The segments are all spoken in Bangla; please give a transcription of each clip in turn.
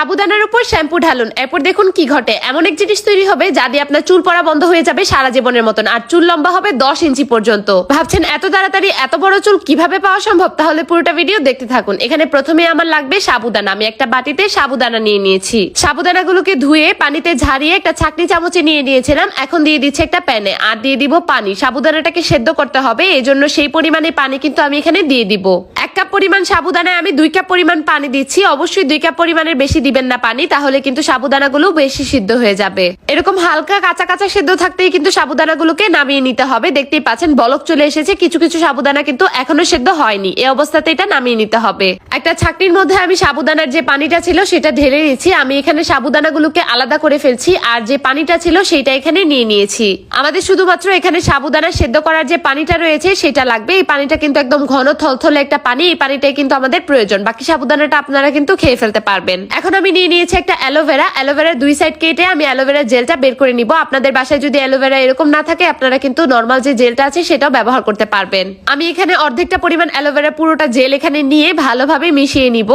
সাবুদানার উপর শ্যাম্পু ঢালুন। এরপর দেখুন কি ঘটে। এমন এক জিনিস তৈরি হবে যা দিয়ে আপনার চুল পড়া বন্ধ হয়ে যাবে সারা জীবনের মতন। আর চুল লম্বা হবে দশ ইঞ্চি পর্যন্ত। ভাবছেন, এত তাড়াতাড়ি এত বড় চুল কীভাবে পাওয়া সম্ভব? তাহলে পুরোটা ভিডিও দেখতে থাকুন। এখানে প্রথমে আমার লাগবে সাবুদানা। আমি একটা বাটিতে সাবুদানা নিয়ে নিয়েছি। সাবুদানাগুলোকে ধুয়ে পানিতে ঝারিয়ে একটা ছাকনি চামচে নিয়ে নিয়েছিলাম। এখন দিয়ে দিচ্ছি একটা প্যানে। আর দিয়ে দিব পানি। সাবুদানাটাকে সেদ্ধ করতে হবে। এই জন্য সেই পরিমাণে পানি কিন্তু আমি এখানে দিয়ে দিব। এক কাপ পরিমাণ সাবুদানায় আমি দুই কাপ পরিমাণ পানি দিচ্ছি। অবশ্যই দুই কাপ পরিমাণের বেশি দিবেন না পানি, তাহলে কিন্তু সাবুদানাগুলো বেশি সিদ্ধ হয়ে যাবে। এরকম হালকা কাঁচা কাঁচা সেদ্ধ থাকতেই কিন্তু সাবুদানাগুলোকে নামিয়ে নিতে হবে। দেখতেই পাচ্ছেন, বলক চলে এসেছে। কিছু কিছু সাবুদানা কিন্তু এখনও সেদ্ধ হয়নি। এই অবস্থাতে এটা নামিয়ে নিতে হবে। একটা ছাকনির মধ্যে আমি সাবুদানার যে পানিটা ছিল, সেটা ঢেলে নিয়েছি। আমি এখানে সাবুদানাগুলোকে আলাদা করে ফেলছি, আর যে পানিটা ছিল, সেটা এখানে নিয়ে নিয়েছি। আমাদের শুধুমাত্র এখানে সাবুদানা সেদ্ধ করার যে পানিটা রয়েছে, সেটা লাগবে। এই পানিটা কিন্তু একদম ঘন থলথলে একটা পানি। এই পানিটাই কিন্তু আমাদের প্রয়োজন। বাকি সাবুদানাটা আপনারা কিন্তু খেয়ে ফেলতে পারবেন। এখন আমি নিয়ে নিয়েছি একটা অ্যালোভেরা অ্যালোভেরার দুই সাইড কেটে আমি অ্যালোভেরা জেলটা বের করে নিব। আপনাদের বাসায় যদি অ্যালোভেরা এরকম না থাকে, আপনারা কিন্তু নর্মাল যে জেলটা আছে, সেটাও ব্যবহার করতে পারবেন। আমি এখানে অর্ধেকটা পরিমাণ অ্যালোভেরা পুরোটা জেল এখানে নিয়ে ভালোভাবে মিশিয়ে নিব।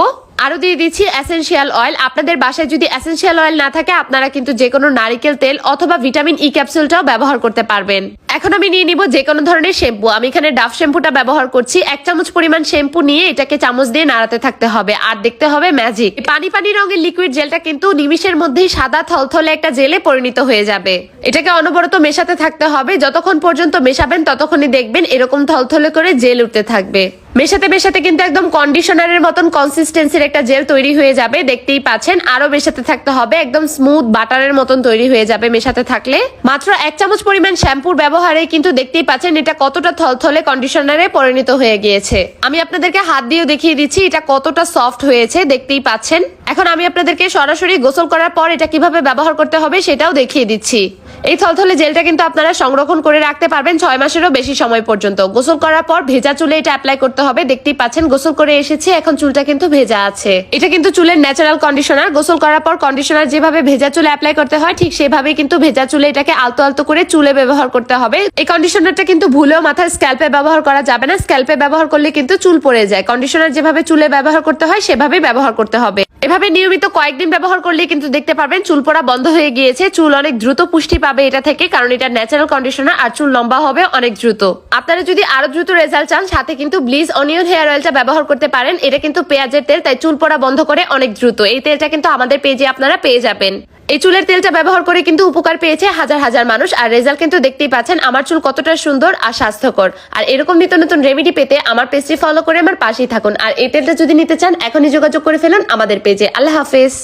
আরও দিয়ে দিচ্ছি এসেনশিয়াল অয়েল আপনাদের বাসায় যদি এসেনশিয়াল অয়েল না থাকে, আপনারা কিন্তু যে কোনো নারিকেল তেল অথবা ভিটামিন ই ক্যাপসুলটাও ব্যবহার করতে পারবেন। এখন আমি নিয়ে নিব যে কোনো ধরনের শ্যাম্পু আমি এখানে ডাফ শ্যাম্পুটা ব্যবহার করছি। এক চামচ পরিমাণ শ্যাম্পু নিয়ে এটাকে চামচ দিয়ে নাড়াতে থাকতে হবে। আর দেখতে হবে ম্যাজিক পানি পানি রঙের লিকুইড জেলটা কিন্তু নিমিষের মধ্যেই সাদা থলথলে একটা জেলে পরিণত হয়ে যাবে। এটাকে অনবরত মেশাতে থাকতে হবে। যতক্ষণ পর্যন্ত মেশাবেন, ততক্ষণই দেখবেন এরকম থলথলে করে জেল উঠতে থাকবে। মেশাতে মেশাতে কিন্তু একদম কন্ডিশনারের মতন কনসিস্টেন্সির একটা জেল তৈরি হয়ে যাবে। দেখতেই পাচ্ছেন আরও মেশাতে থাকতে হবে। একদম স্মুথ বাটারের মতন তৈরি হয়ে যাবে মেশাতে থাকলে। মাত্র এক চামচ পরিমাণ শ্যাম্পুর ব্যবহারে কিন্তু দেখতেই পাচ্ছেন এটা কতটা থলথলে কন্ডিশনারে পরিণত হয়ে গিয়েছে। আমি আপনাদেরকে হাত দিয়েও দেখিয়ে দিচ্ছি, এটা কতটা সফট হয়েছে, দেখতেই পাচ্ছেন। এখন আমি আপনাদেরকে সরাসরি গোসল করার পর এটা কীভাবে ব্যবহার করতে হবে সেটাও দেখিয়ে দিচ্ছি। এই থলথলে জেলটা কিন্তু আপনারা সংরক্ষণ করে রাখতে পারবেন ছয় মাসেরও বেশি সময় পর্যন্ত। গোসল করার পর ভেজা চুলে এটা অ্যাপ্লাই করতে হবে। দেখতেই পাচ্ছেন, গোসল করে এসেছি, এখন চুলটা কিন্তু ভেজা আছে। এটা কিন্তু চুলের ন্যাচারাল কন্ডিশনার গোসল করার পর কন্ডিশনার যেভাবে ভেজা চুলে অ্যাপ্লাই করতে হয়, ঠিক সেভাবে কিন্তু ভেজা চুলে এটাকে আলতো আলতো করে চুলে ব্যবহার করতে হবে। এই কন্ডিশনারটা কিন্তু ভুলেও মাথার স্ক্যাল্পে ব্যবহার করা যাবে না। স্ক্যাল্পে ব্যবহার করলে কিন্তু চুল পড়ে যায়। কন্ডিশনার যেভাবে চুলে ব্যবহার করতে হয়, সেভাবেই ব্যবহার করতে হবে। এভাবে নিয়মিত কয়েকদিন ব্যবহার করলে কিন্তু দেখতে পারবেন, চুল পড়া বন্ধ হয়ে গিয়েছে। চুল অনেক দ্রুত পুষ্টি পাবে এটা থেকে, কারণ এটা ন্যাচারাল কন্ডিশনার আর চুল লম্বা হবে অনেক দ্রুত। আপনারা যদি আরও দ্রুত রেজাল্ট চান, সাথে কিন্তু ব্লিজ অনিয়ন হেয়ার অয়েলটা ব্যবহার করতে পারেন। এটা কিন্তু পেঁয়াজের তেল, তাই চুল পড়া বন্ধ করে অনেক দ্রুত। এই তেলটা কিন্তু আমাদের পেজে আপনারা পেয়ে যাবেন। এই চুলের তেলটা ব্যবহার করে কিন্তু উপকার পেয়েছে হাজার হাজার মানুষ, আর রেজাল্ট কিন্তু দেখতেই পাচ্ছেন আমার চুল কতটা সুন্দর আর স্বাস্থ্যকর। আর এরকম নিত্য নতুন রেমেডি পেতে আমার পেজটি ফলো করে আমার পাশেই থাকুন। আর এই তেলটা যদি নিতে চান, এখনই যোগাযোগ করে ফেলুন আমাদের পেজে আল্লাহ হাফেজ।